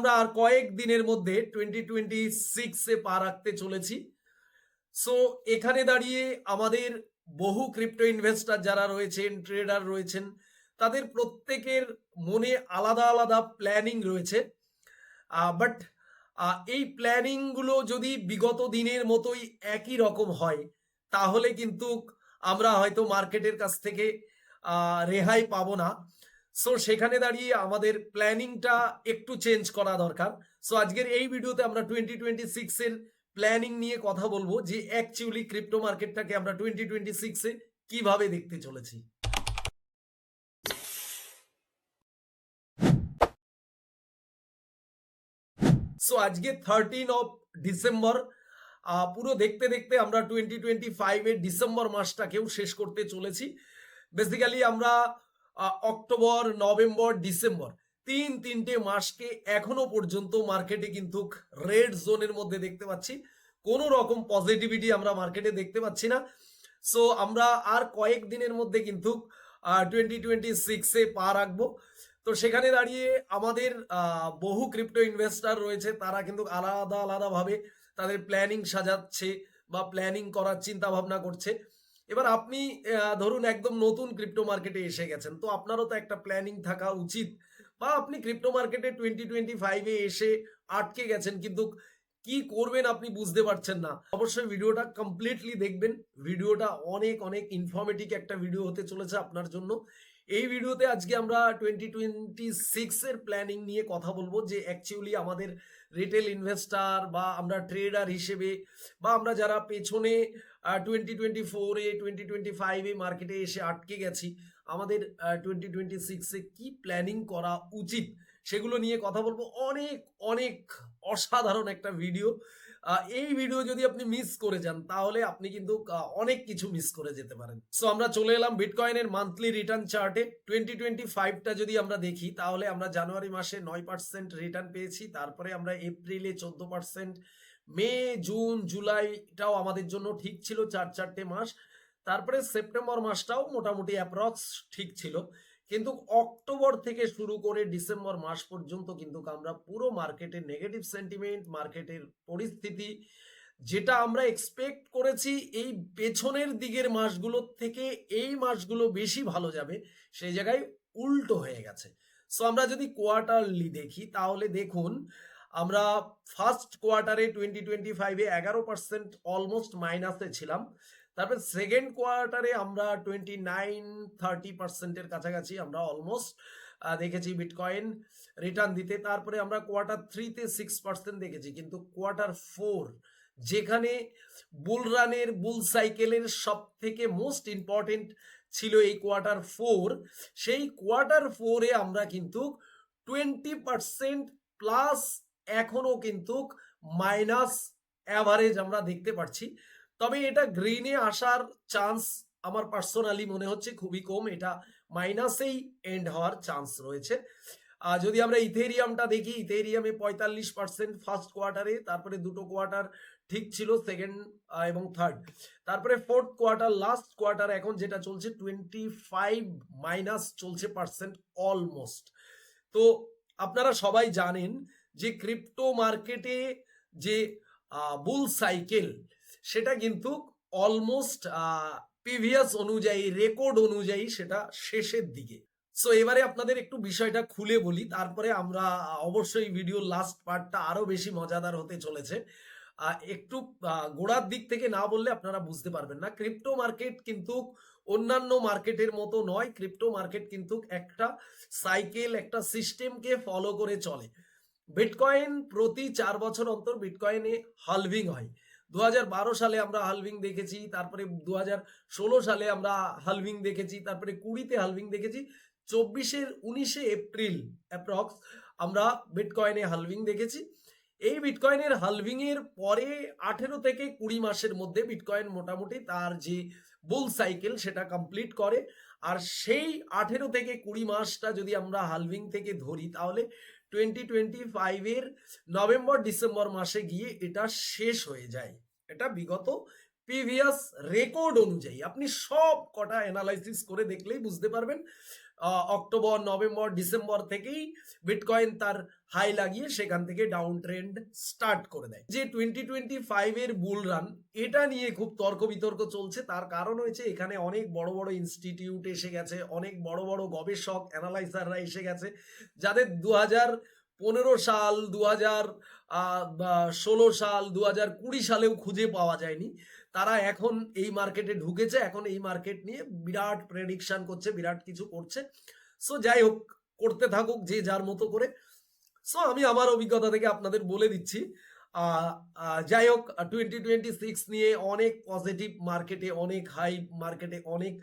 আমরা আর কয়েক দিনের মধ্যে টোয়েন্টি টোয়েন্টি সিক্সে পা রাখতে চলেছি। সো এখানে দাঁড়িয়ে আমাদের বহু ক্রিপ্টো ইনভেস্টর যারা রয়েছেন ট্রেডার রয়েছেন, তাদের প্রত্যেকের মনে আলাদা আলাদা প্ল্যানিং রয়েছে। বাট এই প্ল্যানিংগুলো যদি বিগত দিনের মতোই একই রকম হয়, তাহলে কিন্তু আমরা হয়তো মার্কেটের কাছ থেকে রেহাই পাবো না। সো সেখানে দাঁড়িয়ে আমাদের প্ল্যানিংটা একটু চেঞ্জ করা দরকার। সো আজকের এই ভিডিওতে আমরা টোয়েন্টি টোয়েন্টি সিক্সের প্ল্যানিং নিয়ে কথা বলব যে অ্যাকচুয়ালি ক্রিপ্টো মার্কেটটাকে আমরা টোয়েন্টি টোয়েন্টি সিক্সে কীভাবে দেখতে চলেছি। সো আজকে থার্টিন অফ ডিসেম্বর পুরো দেখতে দেখতে আমরা টোয়েন্টি টোয়েন্টি ফাইভের ডিসেম্বর মাসটাকেও শেষ করতে চলেছি। বেসিক্যালি আমরা অক্টোবর, নভেম্বর, ডিসেম্বর। তিন তিনটে মাসকে এখনও পর্যন্ত মার্কেটে কিন্তু রেড জোনের মধ্যে দেখতে পাচ্ছি। কোনো রকম পজিটিভিটি আমরা মার্কেটে দেখতে পাচ্ছি না। সো, আমরা আর কয়েক দিনের মধ্যে কিন্তু টোয়েন্টি টোয়েন্টি সিক্সে পা রাখব। তো সেখানে দাঁড়িয়ে আমাদের বহু ক্রিপ্টো ইনভেস্টর রয়েছে, তারা কিন্তু আলাদা আলাদাভাবে তাদের প্ল্যানিং সাজাচ্ছে বা প্ল্যানিং করার চিন্তা ভাবনা করছে। এবার আপনি ধরুন একদম নতুন ক্রিপ্টো মার্কেটে এসে গেছেন, তো আপনারও তো একটা প্ল্যানিং থাকা উচিত। বা আপনি ক্রিপ্টো মার্কেটে টোয়েন্টি টোয়েন্টি ফাইভে এসে আটকে গেছেন, কিন্তু কি করবেন আপনি বুঝতে পারছেন না। অবশ্যই ভিডিওটা কমপ্লিটলি দেখবেন। ভিডিওটা অনেক অনেক ইনফরমেটিভ একটা ভিডিও হতে চলেছে আপনার জন্য। এই ভিডিওতে আজকে আমরা টোয়েন্টি টোয়েন্টি সিক্সের প্ল্যানিং নিয়ে কথা বলব যে অ্যাকচুয়ালি আমাদের রিটেল ইনভেস্টার বা আমরা ট্রেডার হিসেবে বা আমরা যারা পেছনে টোয়েন্টি টোয়েন্টি ফোরে টোয়েন্টি টোয়েন্টি ফাইভে মার্কেটে এসে আটকে গেছি, আমাদের টোয়েন্টি টোয়েন্টি সিক্সে কি প্ল্যানিং করা উচিত সেগুলো নিয়ে কথা বলব। অনেক অনেক অসাধারণ একটা ভিডিও এই ভিডিও যদি আপনি মিস করে যান, তাহলে আপনি কিন্তু অনেক কিছু মিস করে যেতে পারেন। সো আমরা চলে এলাম বিটকয়েনের মান্থলি রিটার্ন চার্টে টোয়েন্টি টোয়েন্টি ফাইভটা যদি আমরা দেখি, তাহলে আমরা জানুয়ারি মাসে নয় পার্সেন্ট রিটার্ন পেয়েছি, তারপরে আমরা এপ্রিলে চোদ্দ পার্সেন্ট মে, জুন, জুলাইটাও আমাদের জন্য ঠিক ছিল চার চারটে মাস। তারপরে সেপ্টেম্বর মাসটাও মোটামুটি অ্যাপ্রক্স ঠিক ছিল। কিন্তু অক্টোবর থেকে শুরু করে ডিসেম্বর মাস পর্যন্ত কিন্তু আমরা পুরো মার্কেটের নেগেটিভ সেন্টিমেন্ট মার্কেটের পরিস্থিতি, যেটা আমরা এক্সপেক্ট করেছি এই পেছনের দিকের মাসগুলোর থেকে এই মাসগুলো বেশি ভালো যাবে, সেই জায়গায় উল্টো হয়ে গেছে। সো আমরা যদি কোয়ার্টারলি দেখি, তাহলে দেখুন, আমরা ফার্স্ট কোয়ার্টারে টোয়েন্টি টোয়েন্টি ফাইভে এগারো পার্সেন্ট অলমোস্ট মাইনাসে ছিলাম। তারপর সেকেন্ড কোয়ার্টারে আমরা টোয়েন্টি নাইন থার্টি পার্সেন্টের কাছাকাছি আমরা অলমোস্ট দেখেছি বিটকয়েন রিটার্ন দিতে। তারপরে আমরা কোয়ার্টার থ্রিতে সিক্স পার্সেন্ট দেখেছি। কিন্তু কোয়ার্টার ফোর যেখানে বুল রানের বুল সাইকেলের সব থেকে মোস্ট ইম্পর্টেন্ট ছিল এই কোয়ার্টার ফোর সেই কোয়ার্টার ফোরে আমরা কিন্তু টোয়েন্টি পার্সেন্ট প্লাস এখনও কিন্তু মাইনাস অ্যাভারেজ আমরা দেখতে পাচ্ছি তবে এটা গ্রিনে আসার চান্স আমার পার্সোনালি মনে হচ্ছে খুবই কম। এটা মাইনাসেই এন্ড হওয়ার চান্স রয়েছে। যদি আমরা ইথেরিয়ামটা দেখি, ইথেরিয়ামে পঁয়তাল্লিশ পার্সেন্ট ফার্স্ট কোয়ার্টারে তারপরে দুটো কোয়ার্টার ঠিক ছিল সেকেন্ড এবং থার্ড তারপরে ফোর্থ কোয়ার্টার লাস্ট কোয়ার্টার এখন যেটা চলছে টোয়েন্টি ফাইভ মাইনাস চলছে পার্সেন্ট অলমোস্ট তো আপনারা সবাই জানেন যে ক্রিপ্টো মার্কেটে যে বুল সাইকেল সেটা কিন্তু অলমোস্ট প্রিভিয়াস অনুযায়ী রেকর্ড অনুযায়ী সেটা শেষের দিকে। সো এবারে আপনাদের একটু বিষয়টা খুলে বলি। তারপরে আমরা অবশ্যই ভিডিওর লাস্ট পার্টটা আরও বেশি মজাদার হতে চলেছে। একটু গোড়ার দিক থেকে না বললে আপনারা বুঝতে পারবেন না। ক্রিপ্টো মার্কেট কিন্তু অন্যান্য মার্কেটের মতো নয়। ক্রিপ্টো মার্কেট কিন্তু একটা সাইকেল একটা সিস্টেমকে ফলো করে চলে। বিটকয়েন প্রতি চার বছর অন্তর বিটকয়েনে হালভিং হয়। দু হাজার বারো সালে আমরা হালভিং দেখেছি, তারপরে দু হাজার ষোলো সালে আমরা হালভিং দেখেছি, তারপরে কুড়িতে হালভিং দেখেছি, চব্বিশের উনিশে এপ্রিল অ্যাপ্রক্স আমরা বিটকয়েনে হালভিং দেখেছি। এই বিটকয়েনের হালভিং এর পরে আঠেরো থেকে কুড়ি মাসের মধ্যে বিটকয়েন মোটামুটি তার যে বুল সাইকেল সেটা কমপ্লিট করে। আর সেই আঠেরো থেকে কুড়ি মাসটা যদি আমরা হালভিং থেকে ধরি তাহলে টোয়েন্টি টোয়েন্টি ফাইভের নভেম্বর, ডিসেম্বর মাসে গিয়ে এটা শেষ হয়ে যায়। এটা বিগত প্রিভিয়াস রেকর্ড অনুযায়ী। আপনি সব কটা অ্যানালাইসিস করে দেখলেই বুঝতে পারবেন। অক্টোবর, নভেম্বর, ডিসেম্বর থেকেই বিটকয়েন তার হাই লাগিয়ে সেখান থেকে ডাউন ট্রেন্ড স্টার্ট করে দেয়। যে টোয়েন্টি টোয়েন্টি ফাইভের বুল রান এটা নিয়ে খুব তর্ক বিতর্ক চলছে। তার কারণ হয়েছে এখানে অনেক বড় বড় ইনস্টিটিউট এসে গেছে, অনেক বড় বড় গবেষক অ্যানালাইজাররা এসে গেছে, যাদের দু হাজার পনেরো সাল দু হাজার ষোলো সাল দু হাজার কুড়ি সালেও খুঁজে পাওয়া যায়নি। তারা এখন এই মার্কেটে ঢুকেছে, এখন এই মার্কেট নিয়ে বিরাট প্রেডিকশন করছে, বিরাট কিছু করছে। সো যাই হোক, করতে থাকুক যে যার মতো করে। সো আমি আমার অভিজ্ঞতা থেকে আপনাদের বলে দিচ্ছি। যাই হোক টোয়েন্টি টোয়েন্টি সিক্স নিয়ে অনেক পজিটিভ মার্কেটে অনেক হাই মার্কেটে অনেক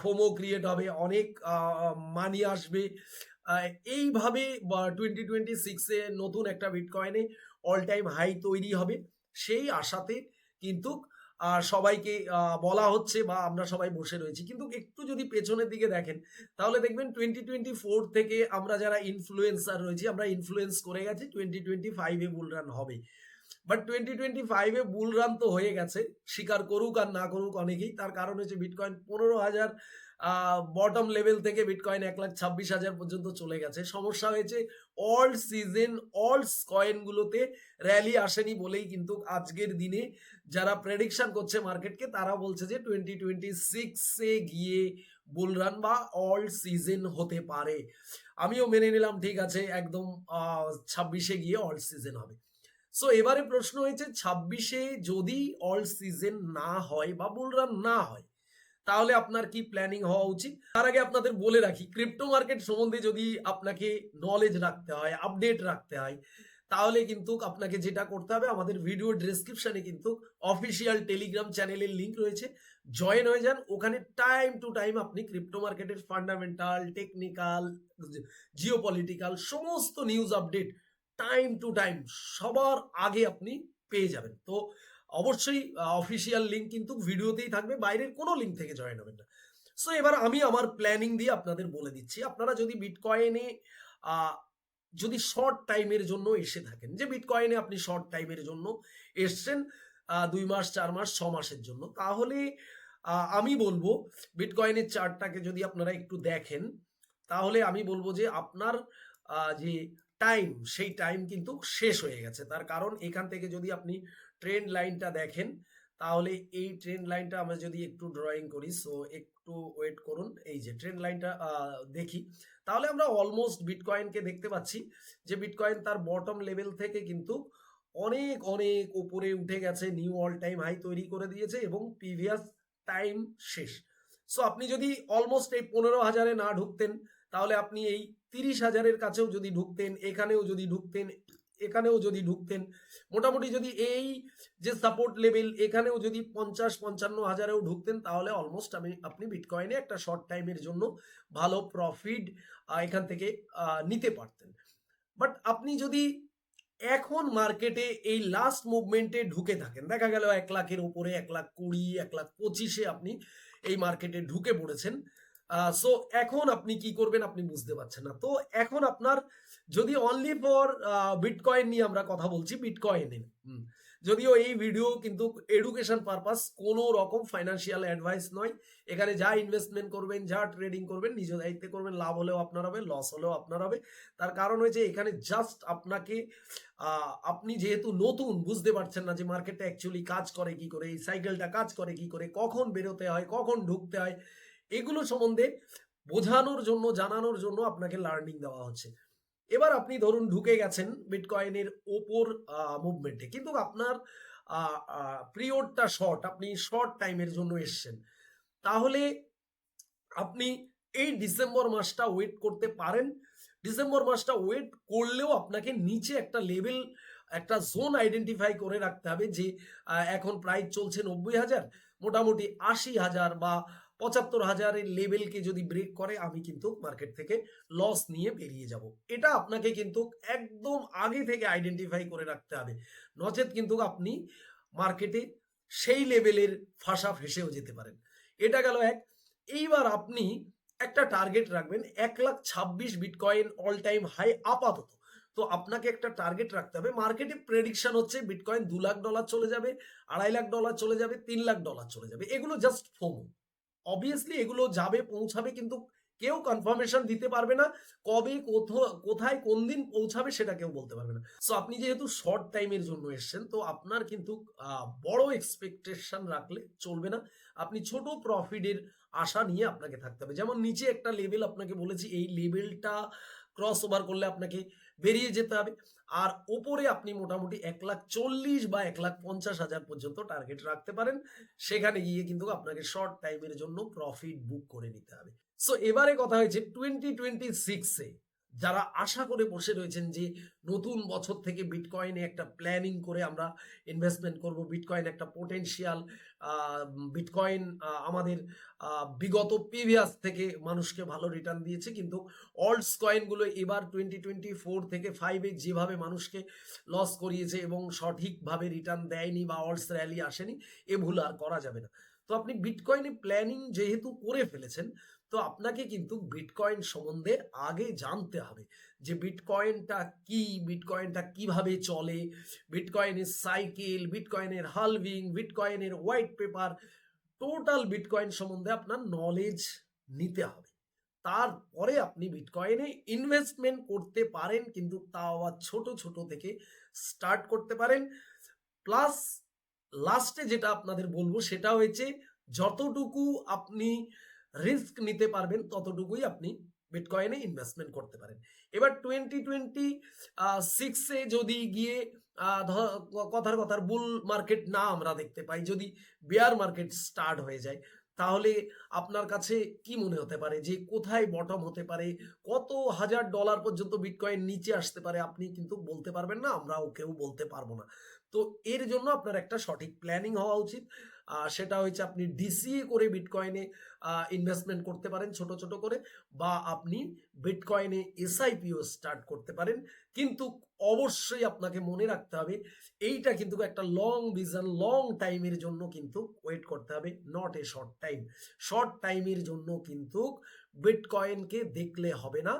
ফোমো ক্রিয়েট হবে, অনেক মানি আসবে। এইভাবে টোয়েন্টি টোয়েন্টি সিক্সে নতুন একটা বিটকয়েনে অল টাইম হাই তৈরি হবে। সেই আশাতে কিন্তু সবাইকে বলা হচ্ছে বা আমরা সবাই বসে রয়েছি। কিন্তু একটু যদি পেছনের দিকে দেখেন, তাহলে দেখবেন টোয়েন্টি টোয়েন্টি ফোর থেকে আমরা যারা ইনফ্লুয়েন্সার রয়েছি, আমরা ইনফ্লুয়েন্স করে গেছি টোয়েন্টি টোয়েন্টি ফাইভে বুল রান হবে। বাট টোয়েন্টি টোয়েন্টি ফাইভে বুল রান তো হয়ে গেছে, স্বীকার করুক আর না করুক অনেকেই। তার কারণ হচ্ছে বিটকয়েন পনেরো হাজার বটম লেভেল থেকে বিটকয়েন এক লাখ ছাব্বিশ হাজার পর্যন্ত চলে গেছে। সমস্যা হয়েছে অল সিজন অল কয়েনগুলোতে র্যালি আসেনি বলেই কিন্তু আজকের দিনে যারা প্রেডিকশন করছে মার্কেটকে তারা বলছে যে টোয়েন্টি টোয়েন্টি সিক্সে গিয়ে বুল রান বা অল সিজন হতে পারে। আমিও মেনে নিলাম, ঠিক আছে, একদম ছাব্বিশে গিয়ে অল সিজন হবে। সো এবারে প্রশ্ন হয়েছে, ছাব্বিশে যদি অল সিজন না হয় বা বুল রান না হয় তাহলে আপনার কি প্ল্যানিং হওয়া উচিত? তার আগে আপনাদের বলে রাখি ক্রিপ্টো মার্কেট সম্বন্ধে যদি আপনাকে নলেজ রাখতে হয় আপডেট রাখতে হয়, তাহলে কিন্তু আপনাকে যেটা করতে হবে, আমাদের ভিডিও ডেসক্রিপশনে কিন্তু অফিসিয়াল টেলিগ্রাম চ্যানেলের লিংক রয়েছে। জয়েন হয়ে যান, ওখানে টাইম টু টাইম আপনি ক্রিপ্টো মার্কেটের ফান্ডামেন্টাল টেকনিক্যাল জিও পলিটিক্যাল সমস্ত news update time to time সবার আগে আপনি পেয়ে যাবেন। তো অবশ্যই অফিসিয়াল লিঙ্ক কিন্তু ভিডিওতেই থাকবে, বাইরের কোনো লিঙ্ক থেকে জয়েন হবেন না। সো এবার আমি আমার প্ল্যানিং দিয়ে আপনাদের বলে দিচ্ছি, আপনারা যদি বিটকয়েনে যদি শর্ট টাইমের জন্য এসে থাকেন, যে বিটকয়েনে আপনি শর্ট টাইমের জন্য এসছেন দুই মাস, চার মাস, ছ মাসের জন্য, তাহলে আমি বলব বিটকয়েনের চার্টটাকে যদি আপনারা একটু দেখেন, তাহলে আমি বলব যে আপনার যে টাইম সেই টাইম কিন্তু শেষ হয়ে গেছে। তার কারণ এখান থেকে যদি আপনি ট্রেন্ড লাইনটা দেখেন, তাহলে এই ট্রেন্ড লাইনটা আমরা যদি একটু ড্রয়িং করি সো একটু ওয়েট করুন, এই যে ট্রেন্ড লাইনটা দেখি। তাহলে আমরা অলমোস্ট বিটকয়েনকে দেখতে পাচ্ছি, যে বিটকয়েন তার বটম লেভেল থেকে কিন্তু অনেক অনেক উপরে উঠে গেছে নিউ অল টাইম হাই তৈরি করে দিয়েছে এবং প্রিভিয়াস টাইম শেষ। সো আপনি যদি অলমোস্ট এই পনেরো হাজারে না ঢুকতেন, তাহলে আপনি এই তিরিশ হাজারের কাছেও যদি ঢুকতেন, এখানেও যদি ঢুকতেন এখানেও যদি ঢুকতেন, মোটামুটি যদি এই যে সাপোর্ট লেভেল এখানেও যদি পঞ্চাশ, পঞ্চান্ন হাজারেও ঢুকতেন, তাহলে অলমোস্ট আমি, আপনি বিটকয়েনে একটা শর্ট টাইমের জন্য ভালো প্রফিট এখান থেকে নিতে পারতেন। বাট আপনি যদি এখন মার্কেটে এই লাস্ট মুভমেন্টে ঢুকে থাকেন, দেখা গেল এক লাখের উপরে, এক লাখ কুড়ি, এক লাখ পঁচিশে আপনি এই মার্কেটে ঢুকে পড়েছেন সো এখন আপনি কি করবেন, আপনি বুঝতে পারছেন না। তো এখন আপনার যদি অনলি ফর বিটকয়েন নিয়ে আমরা কথা বলছি বিটকয়েনে যদিও এই ভিডিও কিন্তু এডুকেশন পারপাস কোনো রকম ফাইন্যান্সিয়াল অ্যাডভাইস নয়। এখানে যা ইনভেস্টমেন্ট করবেন, যা ট্রেডিং করবেন নিজ দায়িত্বে করবেন, লাভ হলেও আপনার হবে লস হলেও আপনার হবে। তার কারণ হয়েছে এখানে জাস্ট আপনাকে আপনি যেহেতু নতুন, বুঝতে পারছেন না যে মার্কেটটা অ্যাকচুয়ালি কাজ করে কি করে, এই সাইকেলটা কাজ করে কি করে, কখন বেরোতে হয়, কখন ঢুকতে হয়, এগুলো সম্বন্ধে বোঝানোর জন্য, জানানোর জন্য আপনাকে লার্নিং দেওয়া হচ্ছে। এবার আপনি ধরুন ঢুকে গেছেন বিটকয়েনের ওপর মুভমেন্টে কিন্তু আপনার পিরিয়ডটা শর্ট আপনি শর্ট টাইমের জন্য এসছেন। তাহলে আপনি এই ডিসেম্বর মাসটা ওয়েট করতে পারেন। ডিসেম্বর মাসটা ওয়েট করলেও আপনাকে নিচে একটা লেভেল একটা জোন আইডেন্টিফাই করে রাখতে হবে যে এখন প্রাইস চলছে নব্বই হাজার, মোটামুটি আশি হাজার বা পঁচাত্তর হাজারের লেভেলকে যদি ব্রেক করে, আমি কিন্তু মার্কেট থেকে লস নিয়ে বেরিয়ে যাব। এটা আপনাকে কিন্তু একদম আগে থেকে আইডেন্টিফাই করে রাখতে হবে। নচেত কিন্তু আপনি মার্কেটে সেই লেভেলের ফাঁসা ফেসেও যেতে পারেন। এটা গেল এক। এইবার আপনি একটা টার্গেট রাখবেন, এক লাখ ছাব্বিশ বিটকয়েন অল টাইম হাই আপাতত। তো আপনাকে একটা টার্গেট রাখতে হবে। মার্কেটে প্রেডিকশন হচ্ছে বিটকয়েন দু লাখ ডলার চলে যাবে, আড়াই লাখ ডলার চলে যাবে, তিন লাখ ডলার চলে যাবে। এগুলো জাস্ট ফোমো অবভিয়াসলি এগুলো যাবে, পৌঁছাবে, কিন্তু কেউ কনফার্মেশন দিতে পারবে না কবে, কোথা- কোথায়, কোন দিন পৌঁছাবে সেটা কেউ বলতে পারবে না। সো আপনি যেহেতু শর্ট টাইমের জন্য এসেছেন, তো আপনার কিন্তু বড় এক্সপেকটেশন রাখলে চলবে না। আপনি ছোট প্রফিটের আশা নিয়ে আপনাকে থাকতে হবে। যেমন নিচে একটা লেভেল আপনাকে বলেছি, এই লেভেলটা ক্রস ওভার করলে আপনাকে বেরিয়ে যেতে হবে। আর ওপরে আপনি মোটামুটি এক লাখ চল্লিশ বা এক লাখ পঞ্চাশ হাজার পর্যন্ত টার্গেট রাখতে পারেন। সেখানে গিয়ে কিন্তু আপনাকে শর্ট টাইমের জন্য প্রফিট বুক করে নিতে হবে। সো এবারে কথা হয়েছে টোয়েন্টি টোয়েন্টি সিক্সে যারা আশা করে বসে রয়েছেন যে নতুন বছর থেকে বিটকয়েনে একটা প্ল্যানিং করে আমরা ইনভেস্টমেন্ট করব বিটকয়েন একটা পোটেনশিয়াল বিটকয়েন আমাদের বিগত প্রিভিয়াস থেকে মানুষকে ভালো রিটার্ন দিয়েছে। কিন্তু অল্টস কয়েনগুলো এবার টোয়েন্টি টোয়েন্টি ফোর থেকে ফাইভে যেভাবে মানুষকে লস করিয়েছে এবং সঠিকভাবে রিটার্ন দেয়নি বা অল্টস র্যালি আসেনি, এ ভুল আর করা যাবে না। তো আপনি বিটকয়েনে প্ল্যানিং যেহেতু করে ফেলেছেন তো আপনাকে কিন্তু বিটকয়েন সম্বন্ধে আগে জানতে হবে যে বিটকয়েনটা কি বিটকয়েনটা কীভাবে চলে বিটকয়েনের সাইকেল বিটকয়েনের হালভিং বিটকয়েনের হোয়াইট পেপার টোটাল বিটকয়েন সম্বন্ধে আপনার নলেজ নিতে হবে। তারপরে আপনি বিটকয়েনে ইনভেস্টমেন্ট করতে পারেন, কিন্তু তাও আবার ছোট ছোট থেকে স্টার্ট করতে পারেন। প্লাস লাস্টে যেটা আপনাদের বলব সেটা হয়েছে, যতটুকু আপনি রিস্ক নিতে পারবেন, ততটুকুই আপনি বিটকয়েনে ইনভেস্টমেন্ট করতে পারেন। এবার টোয়েন্টি টোয়েন্টি সিক্সে যদি গিয়ে কথার কথার বুল মার্কেট না আমরা দেখতে পাই, যদি বেয়ার মার্কেট স্টার্ট হয়ে যায়, তাহলে আপনার কাছে কি মনে হতে পারে যে কোথায় বটম হতে পারে? কত হাজার ডলার পর্যন্ত বিটকয়েন নিচে আসতে পারে? আপনি কিন্তু বলতে পারবেন না আমরাও কেউ বলতে পারব না। তো এর জন্য আপনার একটা সঠিক প্ল্যানিং হওয়া উচিত। সেটা হচ্ছে আপনি ডিসিএ করে বিটকয়েনে ইনভেস্টমেন্ট করতে পারেন ছোট ছোট করে, বা আপনি বিটকয়েনে এসআইপিও স্টার্ট করতে পারেন। কিন্তু অবশ্যই আপনাকে মনে রাখতে হবে, এইটা কিন্তু একটা লং ভিজন লং টাইমের জন্য কিন্তু ওয়েট করতে হবে not a short time short টাইমের জন্য কিন্তু বিটকয়েনকে দেখলে হবে না।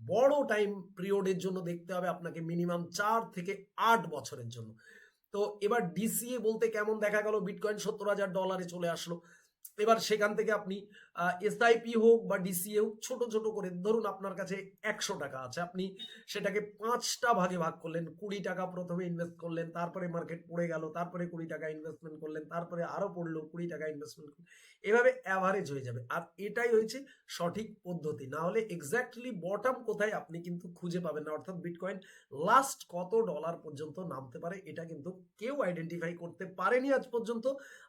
বড় টাইম পিরিয়ডের জন্য দেখতে হবে আপনাকে মিনিমাম চার থেকে আট বছরের জন্য। তো এবার ডিসিএ বলতে কেমন দেখা গেল? বিটকয়েন সত্তর হাজার ডলারে চলে আসলো। এবার সেখান থেকে আপনি এসআইপি হোক বা ডিসিএ হোক, ছোট ছোট করে ধরুন আপনার কাছে একশো টাকা আছে। আপনি সেটাকে পাঁচটা ভাগে ভাগ করলেন, কুড়ি টাকা প্রথমে ইনভেস্ট করলেন, তারপরে মার্কেট পড়ে গেল, তারপরে কুড়ি টাকা ইনভেস্টমেন্ট করলেন, তারপরে আরও পড়ল, কুড়ি টাকা ইনভেস্টমেন্ট করলেন। এভাবে অ্যাভারেজ হয়ে যাবে। আর এটাই হয়েছে সঠিক পদ্ধতি। না হলে এক্স্যাক্টলি বটম কোথায় আপনি কিন্তু খুঁজে পাবেন না। অর্থাৎ বিটকয়েন লাস্ট কত ডলার পর্যন্ত নামতে পারে, এটা কিন্তু কেউ আইডেন্টিফাই করতে পারেনি আজ পর্যন্ত।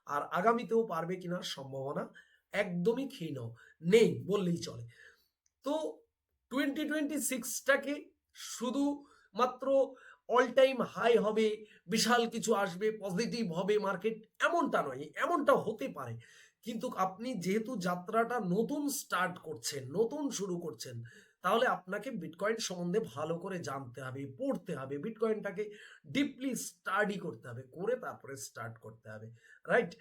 আর আগামীতেও পারবে কিনা সম্ভাবনা একদমই ক্ষীণ। নেই, বললেই চলে। তো টোয়েন্টি টোয়েন্টি সিক্সটাকে শুধু মাত্র অল টাইম হাই হবে, বিশাল কিছু আসবে পজিটিভ হবে মার্কেট এমনটা নয়, এমনটা হতে পারে। কিন্তু আপনি যেহেতু যাত্রাটা নতুন স্টার্ট করছেন, নতুন শুরু করছেন, তাহলে আপনাকে বিটকয়েন সম্বন্ধে ভালো করে জানতে হবে, পড়তে হবে। বিটকয়েনটাকে ডিপলি স্টাডি করতে হবে, করে তারপরে স্টার্ট করতে হবে। রাইট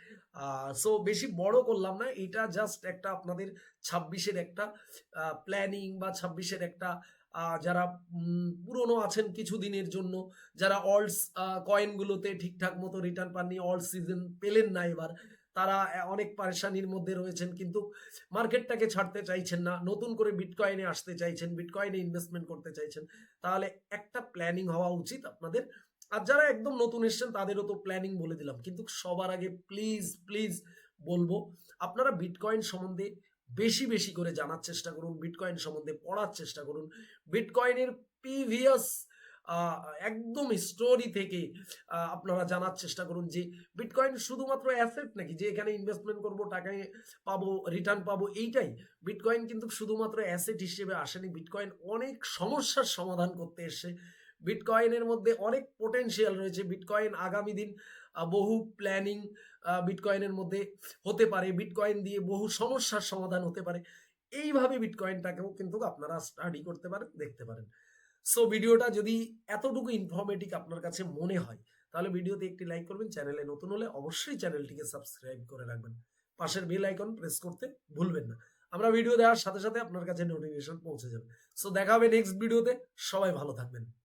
সো বেশি বড় করলাম না, এটা জাস্ট একটা আপনাদের ছাব্বিশের একটা প্ল্যানিং বা ছাব্বিশের একটা যারা পুরনো আছেন কিছু দিনের জন্য, যারা অল্ডস কয়েনগুলোতে ঠিকঠাক মতো রিটার্ন পাননি অল্ড সিজন পেলেন না এবার, তারা অনেক পারেশানির মধ্যে রয়েছেন, কিন্তু মার্কেটটাকে ছাড়তে চাইছেন না, নতুন করে বিটকয়েনে আসতে চাইছেন বিটকয়েনে ইনভেস্টমেন্ট করতে চাইছেন, তাহলে একটা প্ল্যানিং হওয়া উচিত আপনাদের আর যারা একদম নতুন এসেছেন, তাদেরও তো প্ল্যানিং বলে দিলাম। কিন্তু সবার আগে প্লিজ প্লিজ বলব, আপনারা বিটকয়েন সম্বন্ধে বেশি বেশি করে জানার চেষ্টা করুন বিটকয়েন সম্বন্ধে পড়ার চেষ্টা করুন। বিটকয়েনের প্রিভিয়াস একদম স্টোরি থেকে আপনারা জানার চেষ্টা করুন যে বিটকয়েন শুধুমাত্র অ্যাসেট নাকি যে এখানে ইনভেস্টমেন্ট করব, টাকায় পাবো রিটার্ন পাবো, এইটাই। বিটকয়েন কিন্তু শুধুমাত্র অ্যাসেট হিসেবে আসেনি বিটকয়েন অনেক সমস্যার সমাধান করতে এসে বিটকয়েনের মধ্যে অনেক পোটেনশিয়াল রয়েছে। বিটকয়েন আগামী দিন বহু প্ল্যানিং বিটকয়েনের মধ্যে হতে পারে। বিটকয়েন দিয়ে বহু সমস্যার সমাধান হতে পারে। এইভাবে বিটকয়েনটাকেও কিন্তু আপনারা স্টাডি করতে পারেন, দেখতে পারেন। সো ভিডিওটা যদি এতটুকু ইনফরমেটিভ আপনার কাছে মনে হয়, তাহলে ভিডিওতে একটি লাইক করবেন, চ্যানেলে নতুন হলে অবশ্যই চ্যানেলটিকে সাবস্ক্রাইব করে রাখবেন। পাশের বেল আইকন প্রেস করতে ভুলবেন না। আমরা ভিডিও দেওয়ার সাথে সাথে আপনার কাছে নোটিফিকেশন পৌঁছে যাবে। সো দেখা হবে নেক্সট ভিডিওতে সবাই ভালো থাকবেন।